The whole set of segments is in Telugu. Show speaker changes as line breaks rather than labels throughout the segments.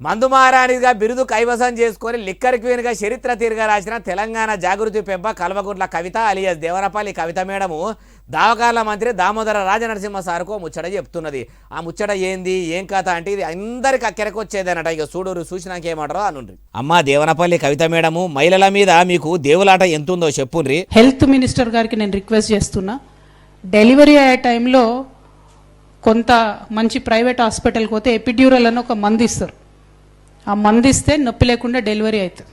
మందు బిరుదు కైవసం చేసుకొని లిక్కర్ క్వీన్గా చరిత్ర తీరుగా రాసిన తెలంగాణ జాగృతి పెంప కల్వకుంట్ల కవిత అలియస్ దేవరపల్లి కవిత మేడము దావకాల మంత్రి దామోదర రాజనరసింహ సార్కు ఓ ముచ్చట చెప్తున్నది. ఆ ముచ్చట ఏంది? ఏం కథ అంటే ఇది అందరికి అక్కడికి వచ్చేదనట. ఇక చూడరు చూసినాక ఏమంటారో అనుండ్రి. అమ్మ దేవనపల్లి కవిత మేడము మహిళల మీద మీకు దేవులాట ఎంతుందో చెప్పుండ్రి.
హెల్త్ మినిస్టర్ గారికి నేను రిక్వెస్ట్ చేస్తున్నా. డెలివరీ అయ్యే టైంలో కొంత మంచి ప్రైవేట్ హాస్పిటల్కి పోతే ఎపిడ్యూరల్ అని ఒక మంది ఇస్తారు. ఆ మందు ఇస్తే నొప్పి లేకుండా డెలివరీ అవుతుంది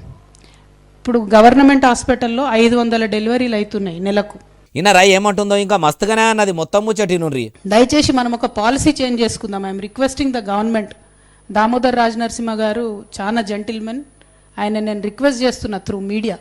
ఇప్పుడు గవర్నమెంట్ హాస్పిటల్లో ఐదు వందల డెలివరీలు అవుతున్నాయి నెలకు.
ఇన్నరా ఏమంటుందో ఇంకా మస్తుగానే అన్నది మొత్తం ముచ్చటి నుండ్రి
దయచేసి మనం ఒక పాలసీ చేంజ్ చేసుకుందాం. I'm requesting the government Damodar Raj Narasimha గారు చాలా జెంటిల్మెన్ ఆయన నేను రిక్వెస్ట్ చేస్తున్నా through media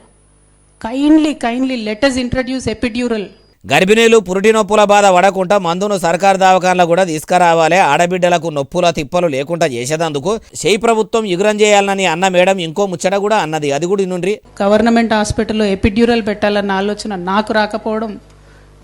kindly kindly letters introduce epidural
గర్భిణీలు పురిటి నొప్పుల బాధ పడకుండా మందును సర్కారు దవాఖానలో కూడా తీసుకురావాలి. ఆడబిడ్డలకు నొప్పుల తిప్పలు లేకుండా చేసేదందుకు చేయి ప్రభుత్వం ఎగురం చేయాలని అన్న మేడం ఇంకో ముచ్చట కూడా అన్నది. అది కూడా నుండి
గవర్నమెంట్ హాస్పిటల్లో ఎపిడ్యూరల్ పెట్టాలన్న ఆలోచన నాకు రాకపోవడం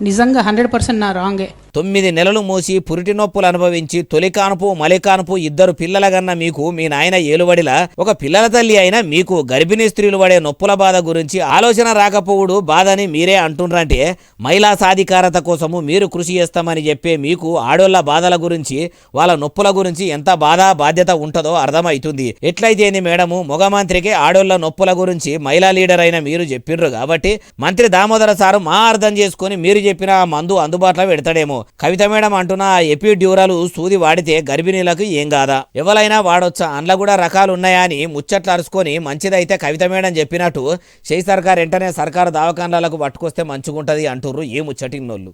నిజంగా హండ్రెడ్ పర్సెంట్ నా రాంగే.
తొమ్మిది నెలలు మోసి పురిటి నొప్పులు అనుభవించి తొలికానుపు మలికానుపు ఇద్దరు పిల్లల ఇద్దరు పిల్లలగన్న మీకు మీ నాయన ఏలువడిలా ఒక పిల్లల తల్లి అయినా మీకు గర్భిణీ స్త్రీలు పడే నొప్పుల బాధ గురించి ఆలోచన రాకపోవుడు బాధని మీరే అంటుండ్రంటే మహిళా సాధికారత కోసము మీరు కృషి చేస్తామని చెప్పే మీకు ఆడోళ్ళ బాధల గురించి వాళ్ళ నొప్పుల గురించి ఎంత బాధ బాధ్యత ఉంటుందో అర్థమవుతుంది. ఎట్లయితేంది మేడము మొగ మంత్రికి ఆడోళ్ళ నొప్పుల గురించి మహిళా లీడర్ అయిన మీరు చెప్పిండ్రు కాబట్టి మంత్రి దామోదర సారు మా అర్థం చేసుకొని మీరు చెప్పిన ఆ మందు అందుబాటులో పెడతాడేమో. కవిత మేడం అంటున్న ఎపిడ్యూరాలు సూది వాడితే గర్భిణీలకు ఏం కాదా ఎవరైనా వాడొచ్చా అందులో కూడా రకాలు ఉన్నాయా అని ముచ్చట్లు అరుచుకొని మంచిదైతే కవిత మేడం చెప్పినట్టు చేయి సర్కార్ వెంటనే సర్కారు దవాఖానాలకు పట్టుకొస్తే మంచిగుంటది అంటుర్రు ఏ ముచ్చటిన్నోళ్ళు